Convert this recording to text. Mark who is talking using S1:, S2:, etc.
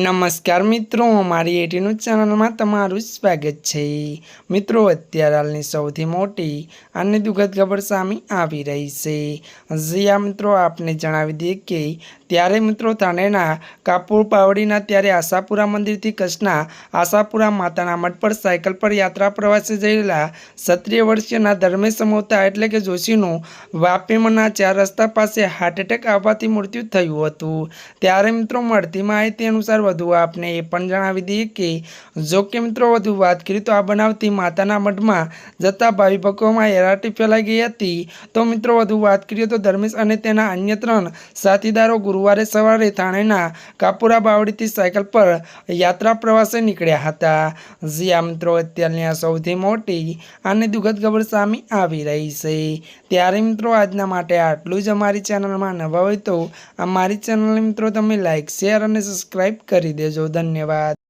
S1: નમસ્કાર મિત્રો મારી એટીનું ચેનલમાં તમારું સ્વાગત છે. મિત્રો, અત્યારે હાલની સૌથી મોટી અને દુઃખદ ખબર સામે આવી રહી છે. આ મિત્રો, આપને જણાવી દઈએ કે ત્યારે મિત્રો થાણેના કાપુર પાવડીના ત્યારે આશાપુરા મંદિરથી કચ્છના આશાપુરા માતાના મઠ પર સાયકલ પર યાત્રા પ્રવાસે જયેલા ક્ષત્રિય વર્ષીયના ધર્મેશ સમોતા એટલે કે જોશીનું વાપીમના ચાર રસ્તા પાસે હાર્ટ એટેક આવવાથી મૃત્યુ થયું હતું. ત્યારે મિત્રો મળતી માહિતી અનુસાર વધુ આપને એ પણ જણાવી દઈએ કે, જો કે મિત્રો વધુ વાત કરીએ તો આ બનાવતી માતાના મઢમાં જતા ભાવિ ભક્તોમાં હેરાટી ફેલાઈ ગઈ હતી. તો મિત્રો વધુ વાત કરીએ તો ધર્મેશ અને તેના અન્ય ત્રણ સાથીદારો ગુરુવારે સવારે થાણેના કાપુરા બાવડીથી સાયકલ પર યાત્રા પ્રવાસે નીકળ્યા હતા. જી આ મિત્રો અત્યારની આ સૌથી મોટી અને દુઃખદ ખબર સામે આવી રહી છે. ત્યારે મિત્રો આજના માટે આટલું જ અમારી ચેનલમાં નવા હોય તો અમારી ચેનલને મિત્રો તમે લાઈક, શેર અને સબસ્ક્રાઈબ કરી દેજો. ધન્યવાદ.